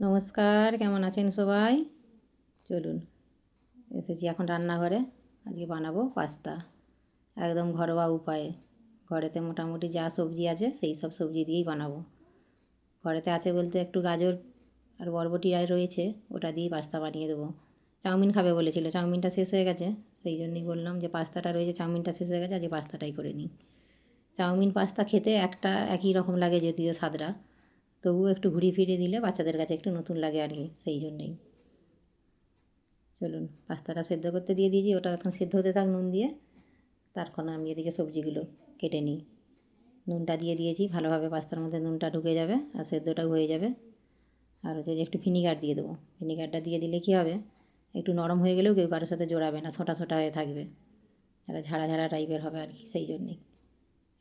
নমস্কার, কেমন আছেন সবাই? চলুন, এসেছি এখন রান্নাঘরে। আজকে বানাবো পাস্তা, একদম ঘরোয়া উপায়ে। ঘরেতে মোটামুটি যা সবজি আছে, সেই সব সবজি দিয়েই বানাবো। ঘরেতে আছে বলতে একটু গাজর আর বরবটি আর রয়েছে, ওটা দিয়েই পাস্তা বানিয়ে দেবো। চাউমিন খাবে বলেছিল, চাউমিনটা শেষ হয়ে গেছে। সেই জন্যই বললাম যে পাস্তাটা রয়েছে, চাউমিনটা শেষ হয়ে গেছে, আজকে পাস্তাটাই করে নিই। চাউমিন পাস্তা খেতে একটা একই রকম লাগে যদিও স্বাদটা তবুও একটু ঘুরিয়ে ফিরিয়ে দিলে বাচ্চাদের কাছে একটু নতুন লাগে আর কি, সেই জন্যেই। চলুন, পাস্তাটা সেদ্ধ করতে দিয়ে দিয়েছি, ওটা এখন সেদ্ধ হতে থাক নুন দিয়ে। তারপর আমি এদিকে সবজিগুলো কেটে নিই। নুনটা দিয়ে দিয়েছি, ভালোভাবে পাস্তার মধ্যে নুনটা ঢুকে যাবে আর সেদ্ধটাও হয়ে যাবে। আর হচ্ছে যে একটু ভিনিগার দিয়ে দেবো। ভিনিগারটা দিয়ে দিলে কী হবে, একটু নরম হয়ে গেলেও কেউ কারোর সাথে জোড়াবে না, ছোটা ছোটা হয়ে থাকবে। একটা ঝাড়া ঝাড়া টাইপের হবে আর কি, সেই জন্যেই।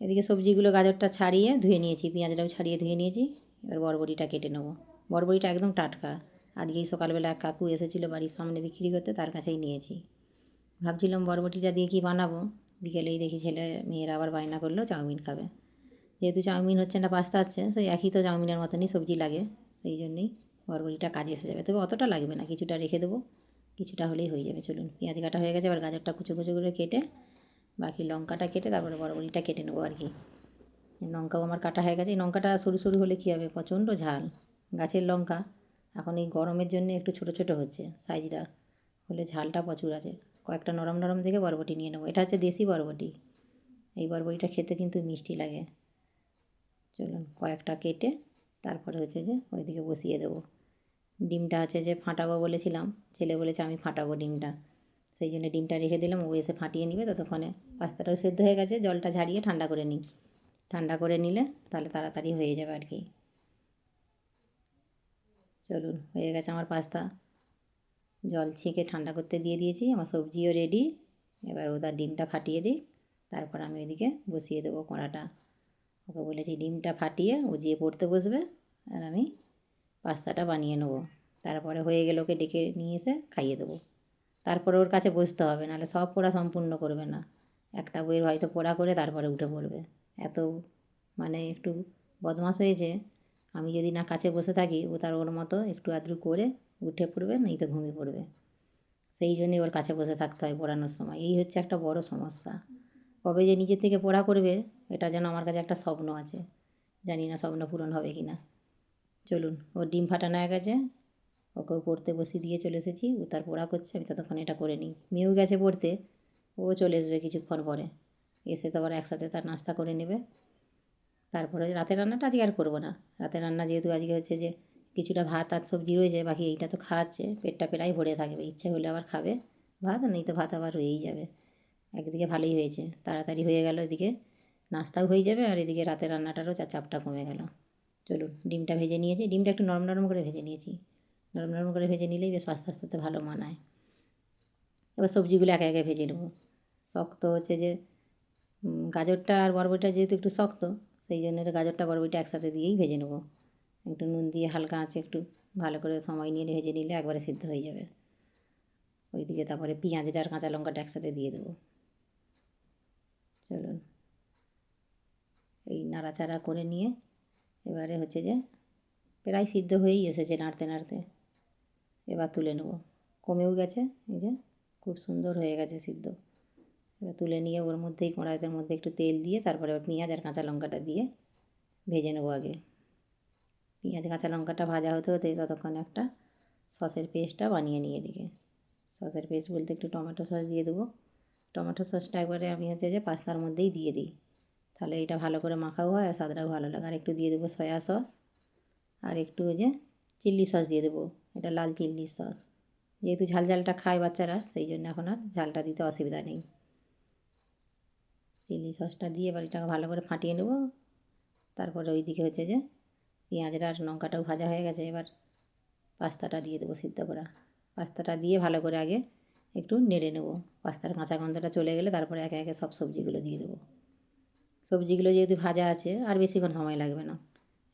এদিকে সবজিগুলো গাজরটা ছাড়িয়ে ধুয়ে নিয়েছি, পেঁয়াজটাও ছাড়িয়ে ধুয়ে নিয়েছি। এবার বরবটিটা কেটে নেব। বরবটিটা একদম টাটকা। আজকেই সকালবেলা কাকু এসেছিল বাড়ির সামনে বিক্রি করতে, তার কাছেই নিয়েছি। ভাবছিলাম বরবটিটা দিয়ে কি বানাবো। বিকেলেই দেখি ছেলে মেয়েরা আবার বায়না করল, চাউমিন খাবে। যেহেতু চাউমিন হচ্ছে না, পাস্তা হচ্ছে, সেই একই তো চাউমিনের মতনই সবজি লাগে, সেই জন্যেই বরবটিটা কাজে এসে যাবে। তবে অতটা লাগবে না, কিছুটা রেখে দেবো। কিছুটা হলেই হয়ে যাবে, চলুন। পেঁয়াজ কাটা হয়ে গেছে, এবার গাজরটা কুচো কুচো করে কেটে, বাকি লঙ্কাটা কেটে তারপরে বরবটিটা কেটে নেব আর কি। লঙ্কাও আমার কাটা হয়ে গেছে। এই লঙ্কাটা সরু সরু হলে কী হবে? প্রচণ্ড ঝাল। গাছের লঙ্কা এখন এই গরমের জন্য একটু ছোটো ছোটো হচ্ছে সাইজটা হলে ঝালটা প্রচুর আছে। কয়েকটা নরম নরম দেখে বরবটি নিয়ে নেব। এটা হচ্ছে দেশি বরবটি। এই বরবটিটা খেতে কিন্তু মিষ্টি লাগে। চলুন কয়েকটা কেটে তারপরে হচ্ছে যে ওইদিকে বসিয়ে দেবো। ডিমটা আছে যে ফাটাবো বলেছিলাম। ছেলে বলেছে আমি ফাটাবো ডিমটা। সেই জন্য ডিমটা রেখে দিলাম। ও এসে ফাটিয়ে নিবে ততক্ষণে। পাস্তাটাও সেদ্ধ হয়ে গেছে। জলটা ঝাড়িয়ে ঠান্ডা করে নিই। ঠান্ডা করে নিলে তাহলে তাড়াতাড়ি হয়ে যাবে আর কি। চলুন, হয়ে গেছে আমার পাস্তা। জল ছেঁকে ঠান্ডা করতে দিয়ে দিয়েছি, আমার সবজিও রেডি এবার ওটা ডিমটা ফাটিয়ে দিই, তারপর আমি এদিকে বসিয়ে দেবো কড়াটা। ওকে বলেছি, ডিমটা ফাটিয়ে ও পড়তে বসবে আর আমি পাস্তাটা বানিয়ে নেব। তারপরে হয়ে গেলে ওকে ডেকে নিয়ে এসে খাইয়ে দেবো। তারপরে ওর কাছে বসতে হবে, নাহলে সব পড়া সম্পূর্ণ করবে না। একটা বইয়ের হয়তো পড়া করে তারপরে উঠে পড়বে। এত মানে একটু বদমাস হয়েছে আমি যদি না কাছে বসে থাকি, ও তার ওর মতো একটু আধটু করে উঠে পড়বে নয় তো ঘুমিয়ে পড়বে। সেই জন্যই ওর কাছে বসে থাকতে হয় পড়ানোর সময়। এই হচ্ছে একটা বড় সমস্যা। কবে যে নিজের থেকে পড়া করবে, এটা যেন আমার কাছে একটা স্বপ্ন আছে। জানি না স্বপ্ন পূরণ হবে কি না চলুন, ওর ডিম ফাটানো হয়ে গেছে। ওকেও পড়তে বসিয়ে দিয়ে চলে এসেছি। ও তার পড়া করছে, আমি ততক্ষণ এটা করে নিই। মেয়েও গেছে পড়তে। ও চলে আসবে কিছুক্ষণ পরে। এসে তো আবার একসাথে তার নাস্তা করে নেবে। তারপরে রাতের রান্নাটা আজকে আর করব না। রাতের রান্না যেহেতু আজকে হচ্ছে যে কিছুটা ভাত আর সবজি রয়েছে, বাকি এইটা তো খাওয়াচ্ছে পেটটা প্রায় ভরে থাকবে। ইচ্ছে হলে আবার খাবে ভাত নেই তো ভাত আবার রয়েই যাবে। একদিকে ভালোই হয়েছে, তাড়াতাড়ি হয়ে গেল এদিকে, নাস্তাও হয়ে যাবে, আর এদিকে রাতের রান্নাটারও চাপটা কমে গেল। চলুন, ডিমটা ভেজে নিয়েছি, ডিমটা একটু নরম নরম করে ভেজে নিয়েছি। নরম নরম করে ভেজে নিলেই বেশ আস্তে আস্তে ভালো মানায়। এবার সবজিগুলো একে একে ভেজে নেব। শক্ত হচ্ছে যে গাজরটা আর বরবটিটা যেহেতু একটু শক্ত, সেই জন্য গাজরটা, বরবটিটা একসাথে দিয়েই ভেজে নেব। একটু নুন দিয়ে হালকা আঁচে একটু ভালো করে সময় নিয়ে ভেজে নিলে একবারে সিদ্ধ হয়ে যাবে। ওইদিকে তারপরে পেঁয়াজটা আর কাঁচা লঙ্কাটা একসাথে দিয়ে দেবো। চলুন। এই নাড়াচাড়া করে নিয়ে এবারে হচ্ছে যে প্রায় সিদ্ধ হয়েই এসেছে নাড়তে নাড়তে। এবার তুলে নেব। কমেও গেছে, এই যে খুব সুন্দর হয়ে গেছে সিদ্ধ। তুলে নিয়ে ওর মধ্যেই কড়াইতের মধ্যে একটু তেল দিয়ে তারপরে পেঁয়াজ আর কাঁচা লঙ্কাটা দিয়ে ভেজে নেব আগে। পেঁয়াজ, কাঁচা লঙ্কাটা ভাজা হতে হতে ততক্ষণ একটা সসের পেস্টটা বানিয়ে নিয়ে এদিকে। সসের পেস্ট বলতে একটু টমেটো সস দিয়ে দেবো। টমেটো সসটা একবারে আমি হচ্ছে যে পাস্তার মধ্যেই দিয়ে দিই। তাহলে এটা ভালো করে মাখাও হয় আর স্বাদটাও ভালো লাগে। আর একটু দিয়ে দেবো সয়া সস আর একটু ওই যে চিল্লি সস দিয়ে দেবো। এটা লাল চিল্লি সস। যেহেতু ঝাল ঝালটা খায় বাচ্চারা, সেই জন্য এখন আর ঝালটা দিতে অসুবিধা নেই। চিলি সসটা দিয়ে এবার এটাকে ভালো করে ফাটিয়ে নেব। তারপরে ওই দিকে হচ্ছে যে পেঁয়াজটা আর লঙ্কাটাও ভাজা হয়ে গেছে, এবার পাস্তাটা দিয়ে দেবো সিদ্ধ করা। পাস্তাটা দিয়ে ভালো করে আগে একটু নেড়ে নেব। পাস্তার কাঁচা গন্ধটা চলে গেলে তারপরে একে একে সব সবজিগুলো দিয়ে দেবো। সবজিগুলো যেহেতু ভাজা আছে, আর বেশিক্ষণ সময় লাগবে না।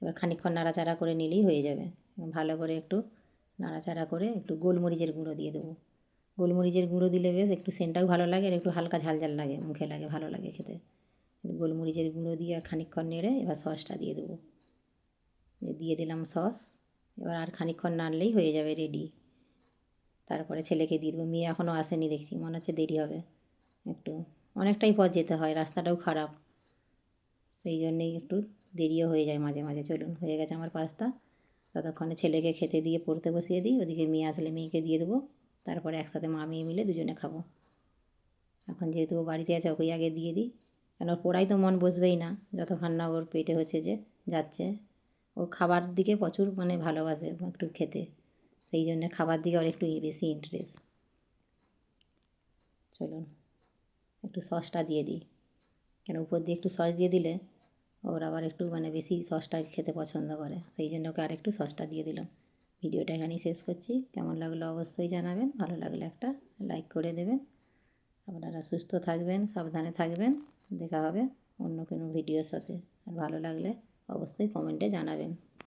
এবার খানিকক্ষণ নাড়াচাড়া করে নিলেই হয়ে যাবে। ভালো করে একটু নাড়াচাড়া করে একটু গোলমরিচের গুঁড়ো দিয়ে দেবো। গোলমরিচের গুঁড়ো দিলে বেশ একটু সেন্টটাও ভালো লাগে আর একটু হালকা ঝাল ঝাল লাগে, মুখে লাগে, ভালো লাগে খেতে। গোলমরিচের গুঁড়ো দিয়ে আর খানিকক্ষণ নেড়ে এবার সসটা দিয়ে দেবো। দিয়ে দিলাম সস, এবার আর খানিকক্ষণ নাড়লেই হয়ে যাবে রেডি তারপরে ছেলেকে দিয়ে দেবো, মেয়ে এখনও আসেনি দেখছি, মনে হচ্ছে দেরি হবে। একটু, অনেকটাই পথ যেতে হয়, রাস্তাটাও খারাপ। সেই জন্যেই একটু দেরিও হয়ে যায় মাঝে মাঝে। চলুন, হয়ে গেছে আমার পাস্তা। ততক্ষণে ছেলেকে খেতে দিয়ে পড়তে বসিয়ে দিই, ওদিকে মেয়ে আসলে মেয়েকে দিয়ে দেবো। তারপরে একসাথে মা মেয়ে মিলে দুজনে খাব। এখন যেহেতু ও বাড়িতে আছে, ওকেই আগে দিয়ে দিই। কেন ওর পড়াই তো মন বসবেই না, যতক্ষণ না ওর পেটে হচ্ছে যে যাচ্ছে। ও খাবার দিকে প্রচুর মানে ভালোবাসে একটু খেতে। সেই জন্য খাবার দিকে ওর একটু বেশি ইন্টারেস্ট চলুন, একটু সসটা দিয়ে দিই। কেন উপর দিয়ে একটু সস দিয়ে দিলে ওর আবার একটু মানে বেশি সসটা খেতে পছন্দ করে। সেই জন্য ওকে আরেকটু সসটা দিয়ে দিলাম। ভিডিওটা এখানেই শেষ করছি। কেমন লাগল অবশ্যই জানাবেন। ভালো লাগলে একটা লাইক করে দেবেন। আপনারা সুস্থ থাকবেন, সাবধানে থাকবেন। দেখা হবে অন্য কোনো ভিডিওর সাথে। আর ভালো লাগলে অবশ্যই কমেন্টে জানাবেন।